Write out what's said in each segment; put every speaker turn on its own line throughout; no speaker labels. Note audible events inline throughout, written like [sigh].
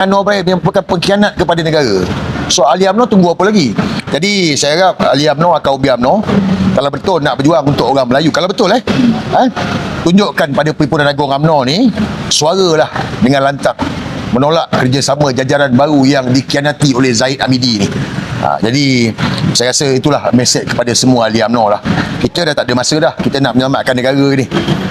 Anwar Ibrahim yang merupakan pengkhianat kepada negara. So Ali UMNO tunggu apa lagi? Jadi saya harap Ali UMNO atau Ubi UMNO kalau betul nak berjuang untuk orang Melayu, kalau betul eh, eh tunjukkan pada pimpinan agung UMNO ni suaralah dengan lantang menolak kerjasama jajaran baru yang dikhianati oleh Zaid Amidi ni. Ha, jadi saya rasa itulah mesej kepada semua ahli UMNO lah. Kita dah tak ada masa dah. Kita nak menyelamatkan negara ni.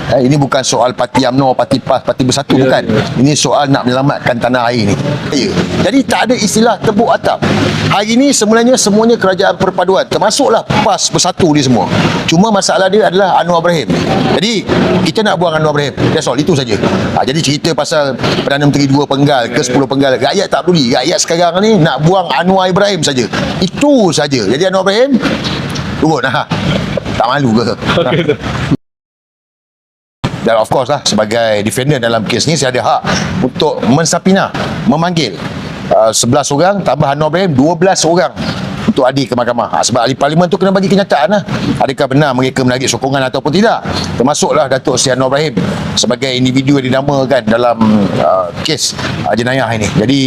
Eh, ini bukan soal parti UMNO, parti PAS, parti bersatu
Ya,
bukan.
ya.
Ini soal nak menyelamatkan tanah air ni. Ya. Jadi tak ada istilah tepuk atap. Hari ni sebenarnya semuanya kerajaan perpaduan. Termasuklah PAS bersatu ni semua. Cuma masalah dia adalah Anwar Ibrahim. Jadi kita nak buang Anwar Ibrahim. That's all. Itu saja. Ha, jadi cerita pasal Perdana Menteri dua penggal ke 10 penggal. Rakyat tak peduli. Rakyat sekarang ni nak buang Anwar Ibrahim saja. Itu saja. Jadi Anwar Ibrahim turun ha. Tak malu ke?
Okey tu.
Dan of course lah sebagai defender dalam kes ni saya ada hak untuk mensapina, memanggil uh, 11 orang tambah Anwar Ibrahim 12 orang untuk hadir ke mahkamah. Ha, sebab ahli parlimen tu kena bagi kenyataan lah. Adakah benar mereka menarik sokongan ataupun tidak. Termasuklah Datuk Seri Anwar Ibrahim sebagai individu yang dinamakan dalam uh, kes uh, jenayah ini. Jadi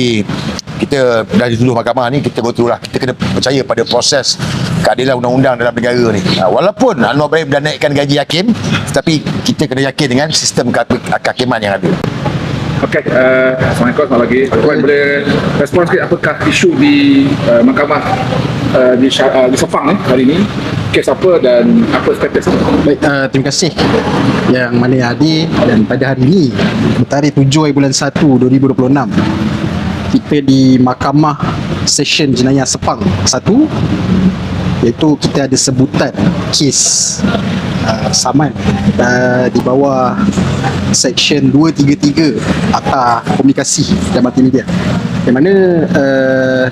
kita dah dituduh mahkamah ni kita go through lah kita kena percaya pada proses keadilan undang-undang dalam negara ni ha, walaupun Anwar Ibrahim dah naikkan gaji hakim tetapi kita kena yakin dengan sistem kehakim- kehakiman yang ada
Okey, uh, Assalamualaikum selamat lagi. Tuan boleh respon sikit apakah isu di uh, mahkamah uh, di, uh, di Sepang ni hari ni? Kes apa dan apa status?
Baik, uh, terima kasih yang mana yang hadir dan pada hari ini bertarikh 7 bulan 1 2026 kita di Mahkamah Session Jenayah Sepang 1 iaitu kita ada sebutan kes uh, saman uh, di bawah Section 233 Akta Komunikasi dan Multimedia yang mana uh,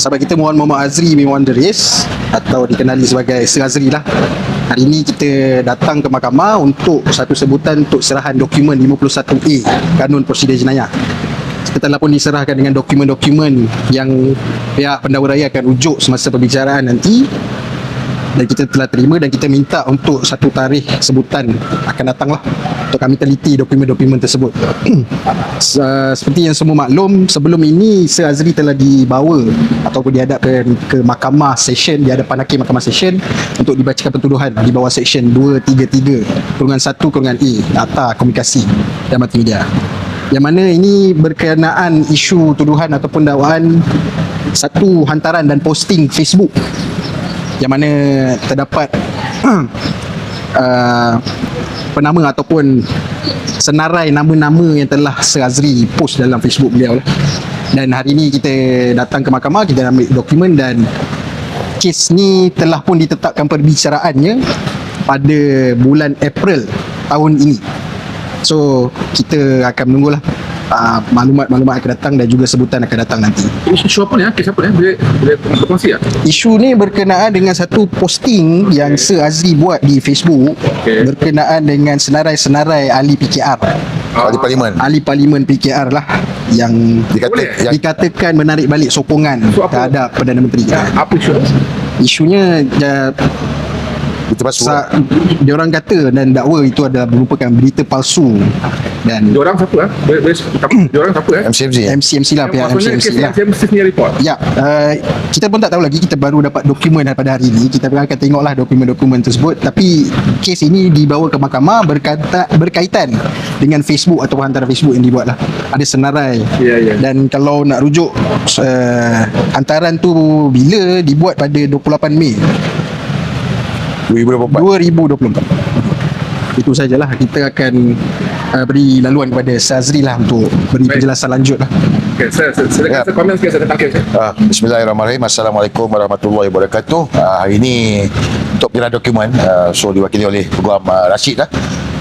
sahabat kita Muhammad Muhammad Azri bin Wanderis atau dikenali sebagai Sir Azri lah. Hari ini kita datang ke mahkamah untuk satu sebutan untuk serahan dokumen 51A Kanun Prosedur Jenayah telah pun diserahkan dengan dokumen-dokumen yang pihak pendakwa raya akan rujuk semasa perbicaraan nanti. Dan kita telah terima dan kita minta untuk satu tarikh sebutan akan datang lah untuk kami teliti dokumen-dokumen tersebut. [clears throat] Se- seperti yang semua maklum sebelum ini Sir Azri telah dibawa ataupun dihadapkan ke mahkamah session di hadapan hakim mahkamah session untuk dibacakan pentuduhan di bawah section 233 kurungan 1 kurungan A Akta Komunikasi dan Multimedia yang mana ini berkenaan isu tuduhan ataupun dakwaan satu hantaran dan posting Facebook yang mana terdapat [clears throat] uh, penama ataupun senarai nama-nama yang telah Sir Azri post dalam Facebook beliau lah. Dan hari ini kita datang ke mahkamah, kita ambil dokumen dan kes ni telah pun ditetapkan perbicaraannya pada bulan April tahun ini. So kita akan menunggulah uh, maklumat-maklumat akan datang dan juga sebutan akan datang nanti.
Isu apa ni? ah? Kes apa ni? Boleh boleh berkongsi tak?
Isu ni berkenaan dengan satu posting yang Sir Azri buat di Facebook
Okey.
berkenaan dengan senarai-senarai ahli PKR.
ahli parlimen
Ahli parlimen PKR lah yang
dikata
Boleh.
yang
dikatakan menarik balik sokongan
So, apa?
terhadap Perdana Menteri.
Apa isu?
Isunya ja,
kita masuk
sa, dia orang kata dan dakwa itu adalah merupakan berita palsu dan
Dia orang siapa ah? Dia orang siapa eh?
MCMC eh?
MCMC lah pihak MCMC
kes
lah.
mesti punya report.
Ya, uh, kita pun tak tahu lagi kita baru dapat dokumen pada hari ini. Kita akan tengoklah dokumen-dokumen tersebut. Tapi kes ini dibawa ke mahkamah berkata, berkaitan dengan Facebook atau hantaran Facebook yang dibuat lah. Ada senarai.
Ya, ya.
Dan kalau nak rujuk uh, hantaran tu bila dibuat pada 28 Mei
2024
2024. Itu sajalah kita akan uh, beri laluan kepada Sazri lah untuk beri
Baik.
penjelasan lanjut lah.
Okay, saya saya silakan
Ya.
saya komen sikit saya.
Ah, Bismillahirrahmanirrahim Assalamualaikum warahmatullahi wabarakatuh Ah, Hari ini Untuk penyerahan dokumen ah, So diwakili oleh Peguam ah, Rashid lah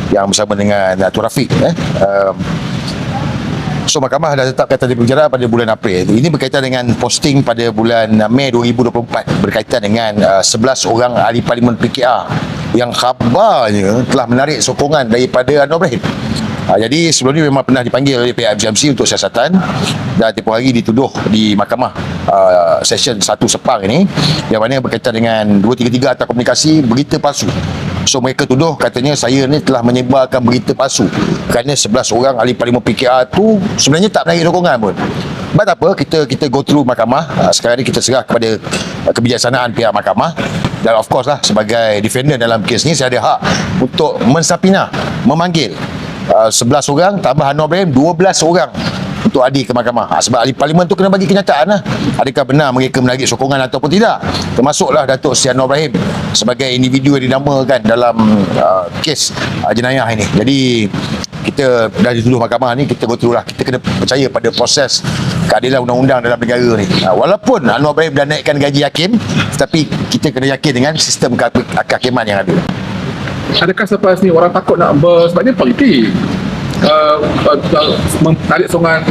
Yang bersama dengan Datuk Rafiq eh. Um, So mahkamah dah tetapkan tadi penjara pada bulan April. Ini berkaitan dengan posting pada bulan Mei 2024 Berkaitan dengan ah, 11 orang ahli parlimen PKR Yang khabarnya telah menarik sokongan daripada Anwar Ibrahim. Ha, jadi sebelum ni memang pernah dipanggil oleh pihak FGMC untuk siasatan dan tempoh hari dituduh di mahkamah uh, session 1 Sepang ini yang mana berkaitan dengan 233 atau komunikasi berita palsu So mereka tuduh katanya saya ni telah menyebarkan berita palsu. Kerana 11 orang ahli parlimen PKR tu sebenarnya tak menarik sokongan pun. But apa? Kita kita go through mahkamah. Uh, sekarang ni kita serah kepada uh, kebijaksanaan pihak mahkamah. Dan of course lah sebagai defendant dalam kes ni saya ada hak untuk mensapina memanggil uh, 11 orang tambah Ibrahim 12 orang untuk hadir ke mahkamah. Ha, sebab ahli parlimen tu kena bagi kenyataan lah. Adakah benar mereka menarik sokongan ataupun tidak? Termasuklah Datuk Seri Anwar Ibrahim sebagai individu yang dinamakan dalam uh, kes uh, jenayah ini. Jadi kita dah dituduh mahkamah ni kita through lah. Kita kena percaya pada proses keadilan undang-undang dalam negara ni. Ha, walaupun Anwar Ibrahim dah naikkan gaji hakim tetapi kita kena yakin dengan sistem ke- kehakiman yang ada.
Adakah selepas ni orang takut nak ber sebab dia politik? Uh, uh, uh, tarik sokongan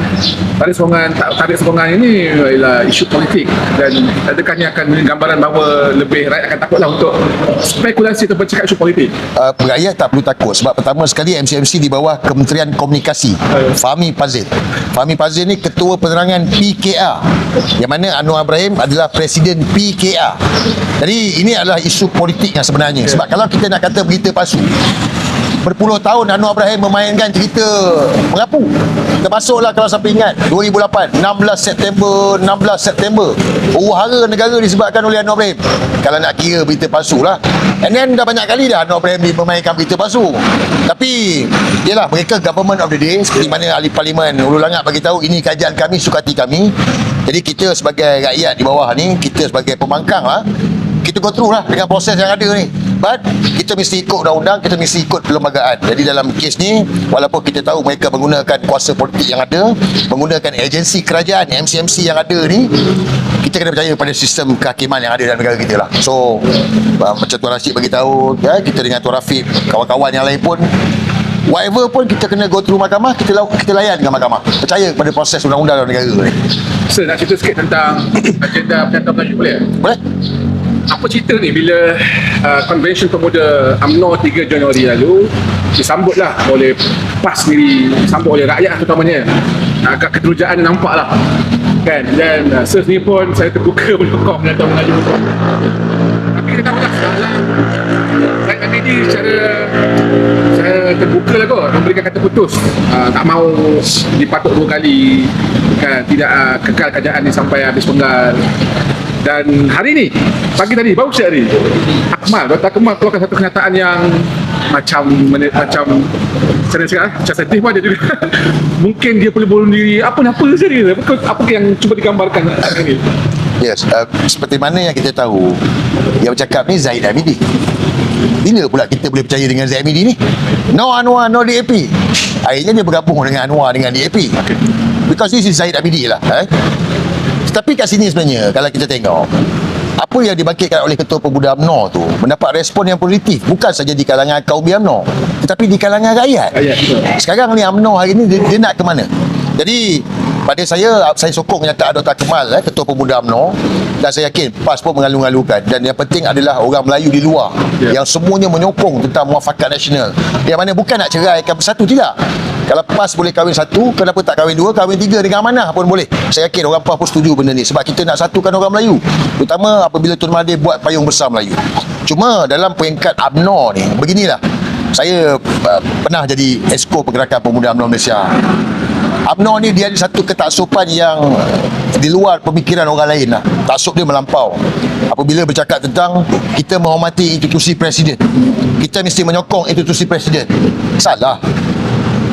tarik sokongan tarik sokongan ini ialah isu politik. Dan adakah ini akan memberi gambaran bahawa lebih rakyat akan takutlah untuk spekulasi atau bercakap isu politik?
Uh, rakyat tak perlu takut sebab pertama sekali MCMC di bawah Kementerian Komunikasi Fahmi Fazil. Fahmi Fazil ni ketua penerangan PKR yang mana Anwar Ibrahim adalah presiden PKR jadi ini adalah isu politik yang sebenarnya. Sebab kalau kita nak kata berita palsu berpuluh tahun Anwar Ibrahim memainkan cerita mengapu. Termasuklah kalau siapa ingat 2008 16 September 16 September huru hara negara disebabkan oleh Anwar Ibrahim. Kalau nak kira berita palsu lah. And then dah banyak kali dah Anwar Ibrahim memainkan berita palsu. Tapi yelah mereka government of the day seperti mana ahli parlimen Ulu Langat bagi tahu ini kajian kami sukati kami. Jadi kita sebagai rakyat di bawah ni kita sebagai pembangkang lah kita go through lah dengan proses yang ada ni but kita mesti ikut undang-undang kita mesti ikut perlembagaan jadi dalam kes ni walaupun kita tahu mereka menggunakan kuasa politik yang ada menggunakan agensi kerajaan MCMC yang ada ni kita kena percaya pada sistem kehakiman yang ada dalam negara kita lah so uh, macam Tuan Rashid bagi tahu ya, kita dengan Tuan Rafiq kawan-kawan yang lain pun whatever pun kita kena go through mahkamah kita lau- kita layan dengan mahkamah percaya pada proses undang-undang dalam negara ni
Sir nak cerita sikit tentang [coughs] agenda Penyantang Melayu boleh?
boleh?
Apa cerita ni bila uh, Convention Pemuda UMNO 3 Januari lalu disambutlah oleh PAS sendiri, disambut oleh rakyat terutamanya. Agak keterujaan nampak lah. Kan? Dan uh, Sir sendiri pun saya terbuka [laughs] menyokong Penyantang Melayu. Tapi kita tahu lah saya kata ini secara saya terbuka lah kot memberikan kata putus uh, tak mau dipatuk dua kali kan tidak uh, kekal kerajaan ni sampai habis penggal dan hari ni pagi tadi baru siap hari. Akmal Dr. Akmal keluarkan satu kenyataan yang macam mana, macam saya cakap ah, macam sedih pun ada juga. [laughs] Mungkin dia perlu bunuh diri. Apa apa saja apa, apa yang cuba digambarkan hari ni?
Yes, uh, seperti mana yang kita tahu Yang bercakap ni Zaid Hamidi Bila pula kita boleh percaya dengan Zaid Hamidi ni? No Anwar, no DAP Akhirnya dia bergabung dengan Anwar dengan DAP Because this is Zaid Hamidi lah eh? Tapi kat sini sebenarnya Kalau kita tengok apa yang dibangkitkan oleh Ketua Pemuda UMNO tu mendapat respon yang positif bukan saja di kalangan kaum UMNO tetapi di kalangan rakyat.
Rakyat, betul.
Sekarang ni UMNO hari ni dia, dia nak ke mana? Jadi pada saya saya sokong kenyataan Dr. Kemal eh, Ketua Pemuda UMNO dan saya yakin PAS pun mengalu-alukan dan yang penting adalah orang Melayu di luar
Ya.
yang semuanya menyokong tentang muafakat nasional yang mana bukan nak ceraikan bersatu tidak kalau PAS boleh kahwin satu kenapa tak kahwin dua kahwin tiga dengan amanah pun boleh saya yakin orang PAS pun setuju benda ni sebab kita nak satukan orang Melayu terutama apabila Tun Mahathir buat payung besar Melayu cuma dalam peringkat UMNO ni beginilah saya uh, pernah jadi esko pergerakan pemuda UMNO Malaysia UMNO ni dia ada satu ketaksupan yang di luar pemikiran orang lain lah. Taksub dia melampau. Apabila bercakap tentang kita menghormati institusi presiden. Kita mesti menyokong institusi presiden. Salah.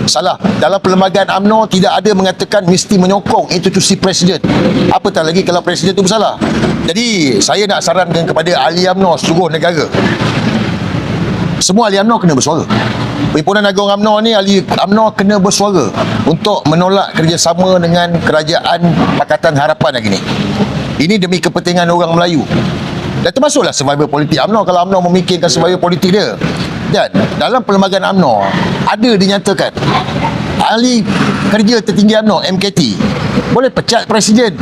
Salah. Dalam perlembagaan UMNO tidak ada mengatakan mesti menyokong institusi presiden. Apatah lagi kalau presiden itu bersalah. Jadi saya nak sarankan kepada ahli UMNO seluruh negara semua ahli UMNO kena bersuara. Perhimpunan Agung UMNO ni ahli UMNO kena bersuara untuk menolak kerjasama dengan kerajaan Pakatan Harapan lagi ni. Ini demi kepentingan orang Melayu. Dan termasuklah survivor politik UMNO kalau UMNO memikirkan survivor politik dia. Dan dalam perlembagaan UMNO ada dinyatakan ahli kerja tertinggi UMNO MKT boleh pecat presiden.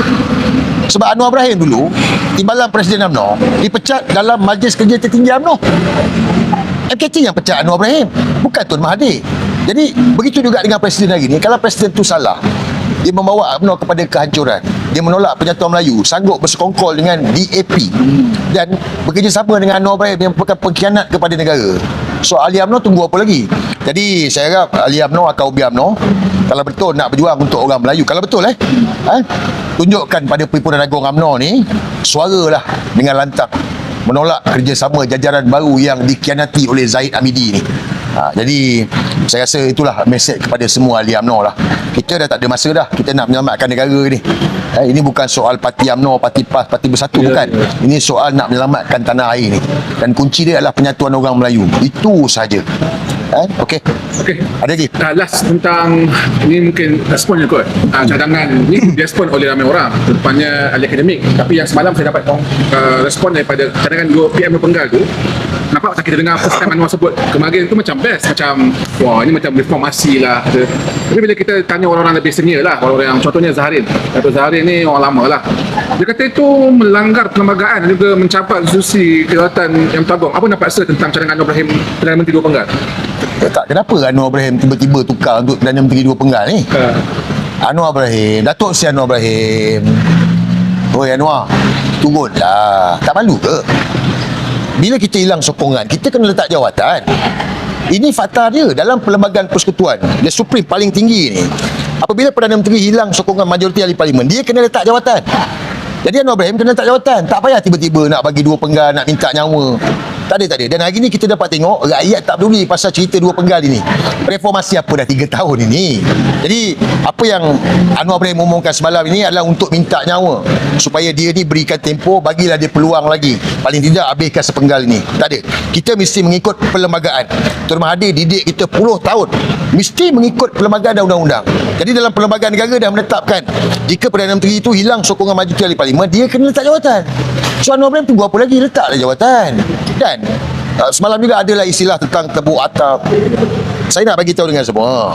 Sebab Anwar Ibrahim dulu timbalan presiden UMNO dipecat dalam majlis kerja tertinggi UMNO. MKT yang pecat Anwar Ibrahim bukan Tun Mahathir. Jadi begitu juga dengan presiden hari ni kalau presiden tu salah Dia membawa UMNO kepada kehancuran. Dia menolak penyatuan Melayu, sanggup bersekongkol dengan DAP dan bekerjasama dengan Anwar Ibrahim yang merupakan pengkhianat kepada negara. So ahli UMNO tunggu apa lagi? Jadi saya harap ahli UMNO akan ubi UMNO kalau betul nak berjuang untuk orang Melayu. Kalau betul eh, eh tunjukkan pada Perhimpunan Agung UMNO ni suaralah dengan lantang menolak kerjasama jajaran baru yang dikhianati oleh Zaid Amidi ni. Ha, jadi saya rasa itulah mesej kepada semua ahli UMNO lah. Kita dah tak ada masa dah. Kita nak menyelamatkan negara ni. Eh, ini bukan soal parti UMNO, parti PAS, parti bersatu
Ya,
bukan.
ya.
Ini soal nak menyelamatkan tanah air ni. Dan kunci dia adalah penyatuan orang Melayu. Itu saja. Eh, okey.
Okey.
Ada lagi?
Uh, last tentang ini mungkin respon je kot uh, cadangan ni [coughs] direspon oleh ramai orang terutamanya ahli akademik tapi yang semalam saya dapat uh, respon daripada cadangan PM Penggal tu nampak macam kita dengar first time Anwar sebut kemarin tu macam best macam wah ini macam reformasi lah kata. tapi bila kita tanya orang-orang lebih senior lah orang-orang yang contohnya Zaharin Dato' Zaharin ni orang lama lah dia kata itu melanggar perlembagaan dan juga mencapai institusi kedaulatan yang bertanggung apa nampak rasa tentang cadangan Anwar Ibrahim Perdana Menteri Dua Penggal
Tak, kenapa Anwar Ibrahim tiba-tiba tukar untuk Perdana Menteri Dua Penggal ni?
uh,
Anwar Ibrahim, Datuk Si Anwar Ibrahim. Oi Anwar, turunlah. Tak malu ke? Bila kita hilang sokongan, kita kena letak jawatan. Ini fakta dia dalam perlembagaan persekutuan. Dia supreme paling tinggi ni. Apabila Perdana Menteri hilang sokongan majoriti ahli parlimen, dia kena letak jawatan. Jadi Anwar Ibrahim kena letak jawatan. Tak payah tiba-tiba nak bagi dua penggal, nak minta nyawa. Tak ada, tak ada. Dan hari ni kita dapat tengok rakyat tak peduli pasal cerita dua penggal ini. Reformasi apa dah tiga tahun ini. Jadi apa yang Anwar Ibrahim umumkan semalam ini adalah untuk minta nyawa. Supaya dia ni berikan tempoh, bagilah dia peluang lagi. Paling tidak habiskan sepenggal ini. Tak ada. Kita mesti mengikut perlembagaan. Tuan Mahathir didik kita puluh tahun. Mesti mengikut perlembagaan dan undang-undang. Jadi dalam perlembagaan negara dah menetapkan jika Perdana Menteri itu hilang sokongan majoriti ahli parlimen, dia kena letak jawatan. So Anwar Ibrahim tunggu apa lagi? Letaklah jawatan. Uh, semalam juga adalah istilah tentang tebuk atap. Saya nak bagi tahu dengan semua.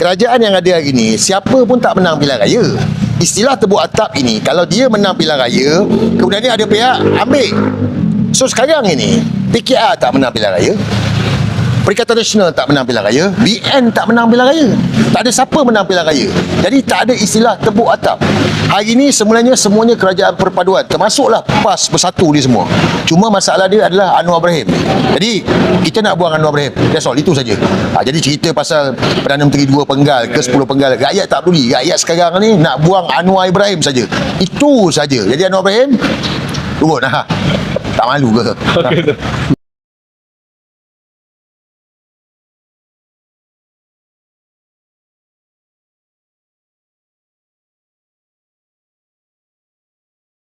Kerajaan yang ada hari ini, siapa pun tak menang pilihan raya. Istilah tebuk atap ini, kalau dia menang pilihan raya, kemudian ada pihak ambil. So sekarang ini, PKR tak menang pilihan raya. Perikatan Nasional tak menang pilihan raya BN tak menang pilihan raya. Tak ada siapa menang pilihan raya. Jadi tak ada istilah tebuk atap. Hari ini semulanya semuanya kerajaan perpaduan. Termasuklah PAS bersatu ni semua. Cuma masalah dia adalah Anwar Ibrahim. Jadi kita nak buang Anwar Ibrahim. That's all, itu saja. ha, Jadi cerita pasal Perdana Menteri dua penggal ke 10 penggal Rakyat tak peduli. Rakyat sekarang ni nak buang Anwar Ibrahim saja. Itu saja. Jadi Anwar Ibrahim Turun ha. Tak malu ke? [laughs]